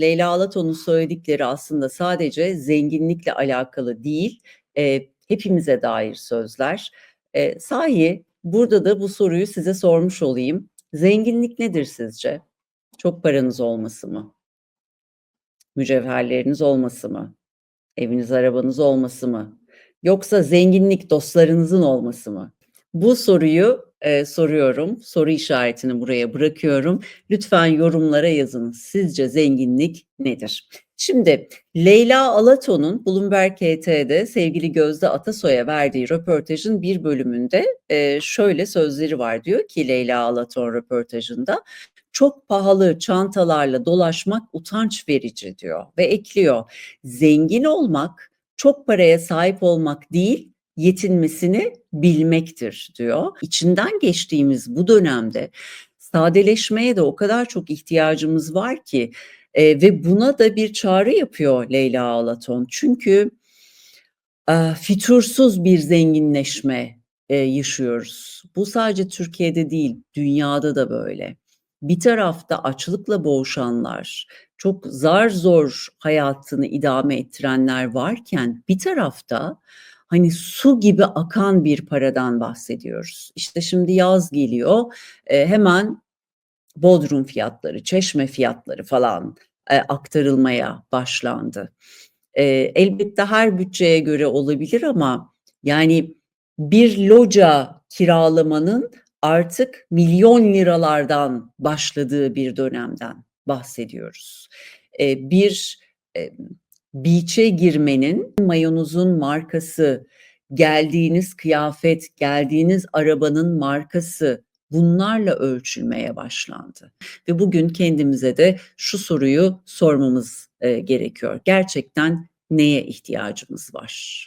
Leyla Alaton'un söyledikleri aslında sadece zenginlikle alakalı değil, eee, hepimize dair sözler. Eee, sahi burada da bu soruyu size sormuş olayım. Zenginlik nedir sizce? Çok paranız olması mı? Mücevherleriniz olması mı? Eviniz, arabanız olması mı? Yoksa zenginlik dostlarınızın olması mı? Bu soruyu, eee, soruyorum. Soru işaretini buraya bırakıyorum. Lütfen yorumlara yazın. Sizce zenginlik nedir? Şimdi Leyla Alaton'un Bloomberg HT'de sevgili Gözde Atasoy'a verdiği röportajın bir bölümünde, eee, şöyle sözleri var. Diyor ki Leyla Alaton röportajında, "Çok pahalı çantalarla dolaşmak utanç verici." diyor ve ekliyor, "Zengin olmak, çok paraya sahip olmak değil, yetinmesini bilmektir." diyor. İçinden geçtiğimiz bu dönemde sadeleşmeye de o kadar çok ihtiyacımız var ki, eee, ve buna da bir çağrı yapıyor Leyla Alaton. Çünkü, aaa, fütursuz bir zenginleşme, eee, yaşıyoruz. Bu sadece Türkiye'de değil, dünyada da böyle. Bir tarafta açlıkla boğuşanlar, çok zar zor hayatını idame ettirenler varken bir tarafta, hani, su gibi akan bir paradan bahsediyoruz. İşte şimdi yaz geliyor, eee, hemen bodrum fiyatları, çeşme fiyatları falan, eee, aktarılmaya başlandı. Eee, elbette her bütçeye göre olabilir ama yani bir loca kiralamanın artık milyon liralardan başladığı bir dönemden bahsediyoruz. Eee, bir, emm, beach'e girmenin, mayonuzun markası, geldiğiniz kıyafet, geldiğiniz arabanın markası bunlarla ölçülmeye başlandı ve bugün kendimize de şu soruyu sormamız, eee, gerekiyor. Gerçekten neye ihtiyacımız var?